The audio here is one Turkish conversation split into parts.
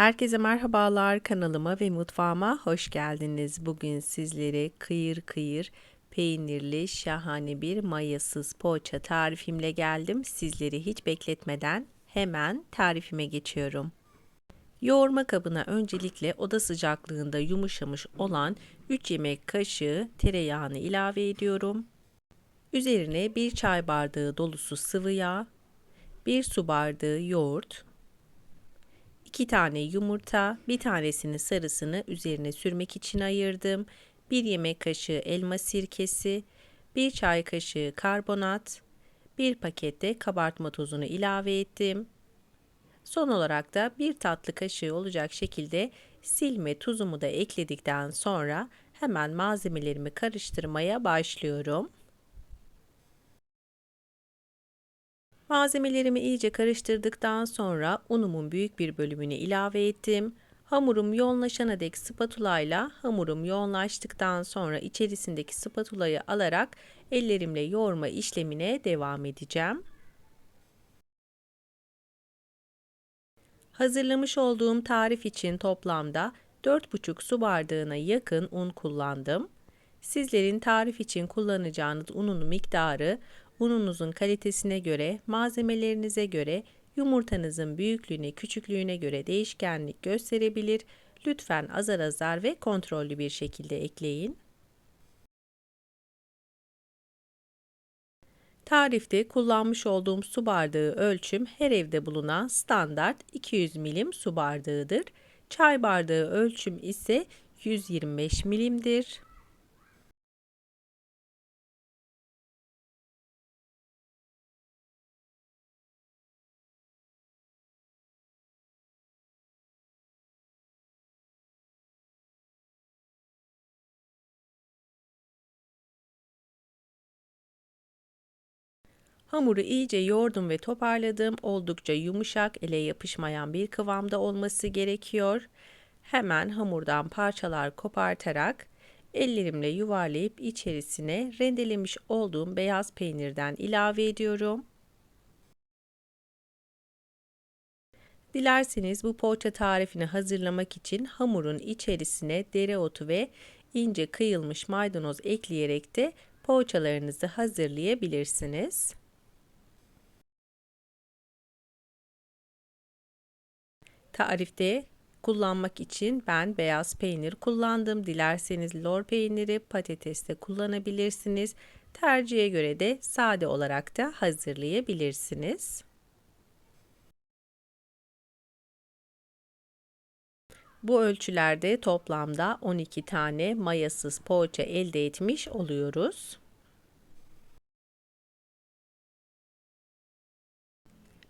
Herkese merhabalar kanalıma ve mutfağıma hoş geldiniz. Bugün sizlere kıyır kıyır peynirli şahane bir mayasız poğaça tarifimle geldim. Sizleri hiç bekletmeden hemen tarifime geçiyorum. Yoğurma kabına öncelikle oda sıcaklığında yumuşamış olan 3 yemek kaşığı tereyağını ilave ediyorum. Üzerine 1 çay bardağı dolusu sıvı yağ, 1 su bardağı yoğurt, 2 tane yumurta, bir tanesini sarısını üzerine sürmek için ayırdım. 1 yemek kaşığı elma sirkesi, 1 çay kaşığı karbonat, 1 pakette kabartma tozunu ilave ettim. Son olarak da 1 tatlı kaşığı olacak şekilde silme tuzumu da ekledikten sonra hemen malzemelerimi karıştırmaya başlıyorum. Malzemelerimi iyice karıştırdıktan sonra unumun büyük bir bölümünü ilave ettim. Hamurum yoğunlaşana dek spatula ile hamurum yoğunlaştıktan sonra içerisindeki spatulayı alarak ellerimle yoğurma işlemine devam edeceğim. Hazırlamış olduğum tarif için toplamda 4,5 su bardağına yakın un kullandım. Sizlerin tarif için kullanacağınız unun miktarı ununuzun kalitesine göre, malzemelerinize göre, yumurtanızın büyüklüğüne, küçüklüğüne göre değişkenlik gösterebilir. Lütfen azar azar ve kontrollü bir şekilde ekleyin. Tarifte kullanmış olduğum su bardağı ölçüm her evde bulunan standart 200 milim su bardağıdır. Çay bardağı ölçüm ise 125 milimdir. Hamuru iyice yoğurdum ve toparladım. Oldukça yumuşak, ele yapışmayan bir kıvamda olması gerekiyor. Hemen hamurdan parçalar kopartarak ellerimle yuvarlayıp içerisine rendelemiş olduğum beyaz peynirden ilave ediyorum. Dilerseniz bu poğaça tarifini hazırlamak için hamurun içerisine dereotu ve ince kıyılmış maydanoz ekleyerek de poğaçalarınızı hazırlayabilirsiniz. Tarifte kullanmak için ben beyaz peynir kullandım. Dilerseniz lor peyniri, patates de kullanabilirsiniz. Tercihe göre de sade olarak da hazırlayabilirsiniz. Bu ölçülerde toplamda 12 tane mayasız poğaça elde etmiş oluyoruz.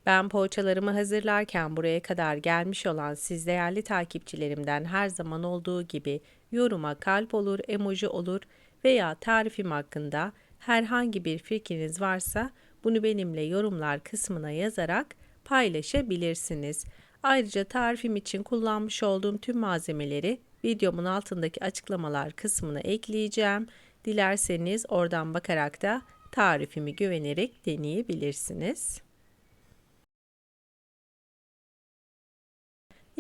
Ben poğaçalarımı hazırlarken buraya kadar gelmiş olan siz değerli takipçilerimden her zaman olduğu gibi yoruma kalp olur, emoji olur veya tarifim hakkında herhangi bir fikriniz varsa bunu benimle yorumlar kısmına yazarak paylaşabilirsiniz. Ayrıca tarifim için kullanmış olduğum tüm malzemeleri videomun altındaki açıklamalar kısmına ekleyeceğim. Dilerseniz oradan bakarak da tarifimi güvenerek deneyebilirsiniz.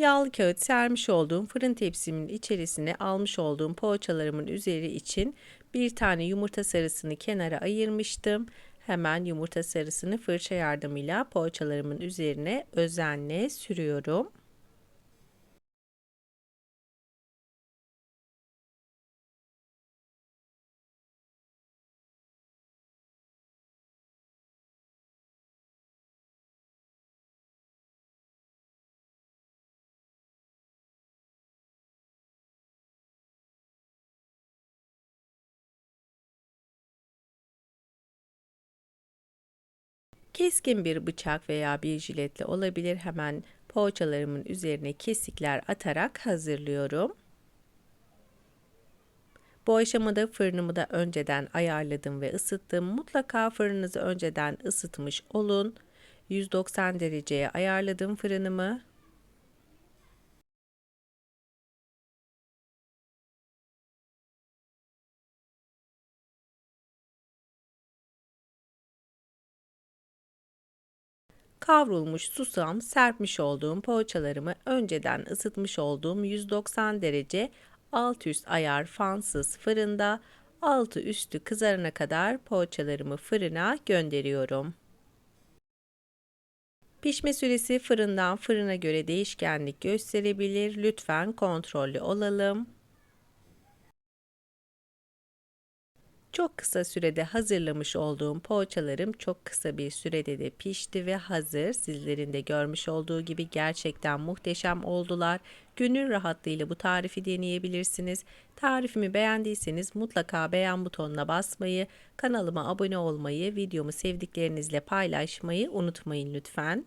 Yağlı kağıt sermiş olduğum fırın tepsimin içerisine almış olduğum poğaçalarımın üzeri için bir tane yumurta sarısını kenara ayırmıştım. Hemen yumurta sarısını fırça yardımıyla poğaçalarımın üzerine özenle sürüyorum. Keskin bir bıçak veya bir jiletle olabilir. Hemen poğaçalarımın üzerine kesikler atarak hazırlıyorum. Bu aşamada fırınımı da önceden ayarladım ve ısıttım. Mutlaka fırınınızı önceden ısıtmış olun. 190 dereceye ayarladım fırınımı. Kavrulmuş susam serpmiş olduğum poğaçalarımı önceden ısıtmış olduğum 190 derece alt üst ayar fansız fırında altı üstü kızarana kadar poğaçalarımı fırına gönderiyorum. Pişme süresi fırından fırına göre değişkenlik gösterebilir. Lütfen kontrollü olalım. Çok kısa sürede hazırlamış olduğum poğaçalarım çok kısa bir sürede de pişti ve hazır. Sizlerin de görmüş olduğu gibi gerçekten muhteşem oldular. Gönül rahatlığıyla bu tarifi deneyebilirsiniz. Tarifimi beğendiyseniz mutlaka beğen butonuna basmayı, kanalıma abone olmayı, videomu sevdiklerinizle paylaşmayı unutmayın lütfen.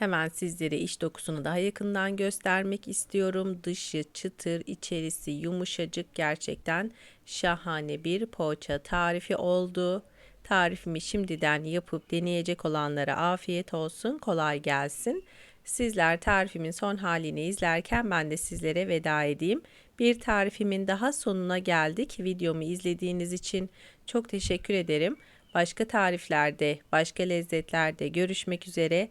Hemen sizlere iç dokusunu daha yakından göstermek istiyorum. Dışı çıtır, içerisi yumuşacık gerçekten şahane bir poğaça tarifi oldu. Tarifimi şimdiden yapıp deneyecek olanlara afiyet olsun, kolay gelsin. Sizler tarifimin son halini izlerken ben de sizlere veda edeyim. Bir tarifimin daha sonuna geldik. Videomu izlediğiniz için çok teşekkür ederim. Başka tariflerde, başka lezzetlerde görüşmek üzere.